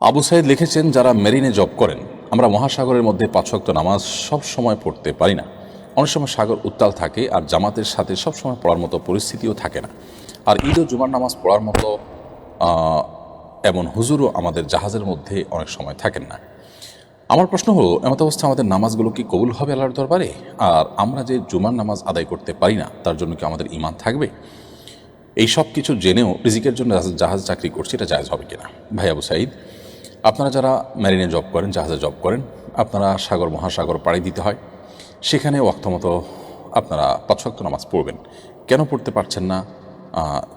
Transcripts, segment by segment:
আবু সাইদ লিখেছেন, যারা মেরিনে জব করেন, আমরা মহাসাগরের মধ্যে পাঁচক্ত নামাজ সব সময় পড়তে পারি না। অনেক সময় সাগর উত্তাল থাকে আর জামাতের সাথে সব সময় পড়ার মতো পরিস্থিতিও থাকে না। আর ঈদ ও জুমার নামাজ পড়ার মতো এমন হুজুরও আমাদের জাহাজের মধ্যে অনেক সময় থাকেন না। আমার প্রশ্ন হলো, এমত অবস্থা আমাদের নামাজগুলো কি কবুল হবে আল্লাহর দরবারে? আর আমরা যে জুমার নামাজ আদায় করতে পারি না, তার জন্য কি আমাদের ইমান থাকবে? এই সব কিছু জেনেও রিজিকের জন্য জাহাজ- জাহাজ চাকরি করছে, এটা জায়জ হবে কিনা? ভাই আবু সাইদ আপনারা যারা ম্যারিনে জব করেন, জাহাজে জব করেন, আপনারা সাগর, মহাসাগর পাড়ি দিতে হয়। সেখানে মতো আপনারা পাঁচশক্ত নামাজ পড়বেন। কেন পড়তে পারছেন না?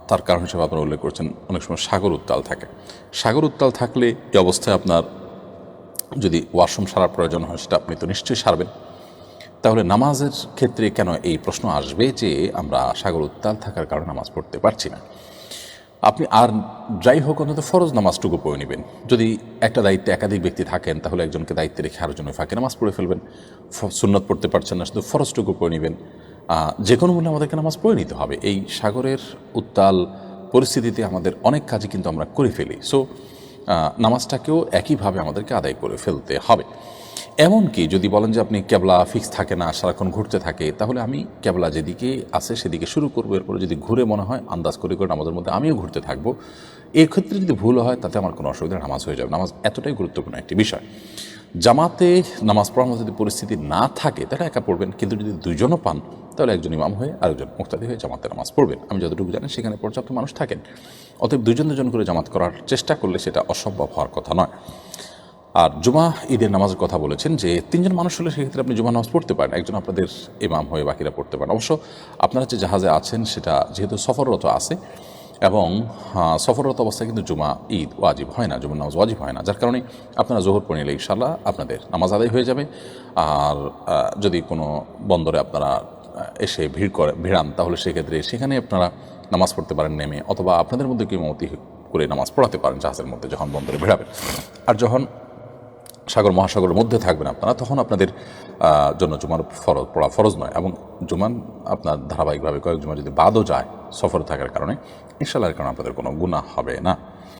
তার কারণ হিসেবে আপনারা উল্লেখ করছেন, অনেক সময় সাগর উত্তাল থাকে। সাগর উত্তাল থাকলে এই অবস্থায় আপনার যদি ওয়াশরুম সারার প্রয়োজন হয়, সেটা আপনি তো নিশ্চয়ই সারবেন। তাহলে নামাজের ক্ষেত্রে কেন এই প্রশ্ন আসবে যে আমরা সাগর উত্তাল থাকার কারণে নামাজ পড়তে পারছি না? আপনি আর যাই হোক, অন্তত ফরজ নামাজটুকু পড়ে নেবেন। যদি একটা দায়িত্বে একাধিক ব্যক্তি থাকেন, তাহলে একজনকে দায়িত্বে রেখে আরও জন্য ফাঁকে নামাজ পড়ে ফেলবেন। সুন্নত পড়তে পারছেন না, শুধু ফরজটুকু পড়ে নেবেন। যে কোনো মূল্যে আমাদেরকে নামাজ পড়ে নিতে হবে। এই সাগরের উত্তাল পরিস্থিতিতে আমাদের অনেক কাজই কিন্তু আমরা করে ফেলি। সো নামাজটাকেও একইভাবে আমাদেরকে আদায় করে ফেলতে হবে। এমনকি যদি বলেন যে আপনি ক্যাবলা ফিক্স থাকে না, সারাক্ষণ ঘুরতে থাকে, তাহলে আমি ক্যাবলা যেদিকে আছে সেদিকে শুরু করব। এরপরে যদি ঘুরে মনে হয়, আন্দাজ করে করে নামাজের মধ্যে আমিও ঘুরতে থাকব। এক্ষেত্রে যদি ভুল হয়, তাতে আমার কোনো অসুবিধা নামাজ হয়ে যাবে। নামাজ এতটাই গুরুত্বপূর্ণ একটি বিষয়। জামাতে নামাজ পড়ার যদি পরিস্থিতি না থাকে, তাহলে একা পড়বেন। কিন্তু যদি দুজনও পান, তাহলে একজন ইমাম হয়ে আরেকজন মুক্তাদি হয়ে জামাতে নামাজ পড়বেন। আমি যতটুকু জানি, সেখানে পর্যাপ্ত মানুষ থাকেন। অতএব দুজন দুজন করে জামাত করার চেষ্টা করলে সেটা অসম্ভব হওয়ার কথা নয়। আর জুমা ঈদের নামাজের কথা বলেছেন যে তিনজন মানুষ হলে সেক্ষেত্রে আপনি জুমা নামাজ পড়তে পারেন একজন আপনাদের ইমাম হয়ে বাকিরা পড়তে পারেন। অবশ্য আপনারা যে জাহাজে আছেন সেটা যেহেতু সফররত আছে এবং হ্যাঁ, সফররত অবস্থায় কিন্তু জুমা ঈদ ওয়াজিব হয় না জুমার নামাজ ওয়াজিব হয় না। যার কারণে আপনারা জোহর পড়ে নিলে ইনশাল্লাহ আপনাদের নামাজ আদায় হয়ে যাবে। আর যদি কোনো বন্দরে আপনারা এসে ভিড় করে ভিড়ান তাহলে সেক্ষেত্রে সেখানে আপনারা নামাজ পড়তে পারেন নেমে অথবা আপনাদের মধ্যে কেউ মতি করে নামাজ পড়াতে পারেন জাহাজের মধ্যে যখন বন্দরে ভিড়াবেন। আর যখন সাগর মহাসাগরের মধ্যে থাকবেন আপনারা, তখন আপনাদের জন্য জুমার ফরজ পড়া ফরজ নয়। এবং জুমান আপনার ধারাবাহিকভাবে কয়েক জুমা যদি বাদও যায় সফরে থাকার কারণে ইনশাল্লাহর কারণে আপনাদের কোনো গুণা হবে না।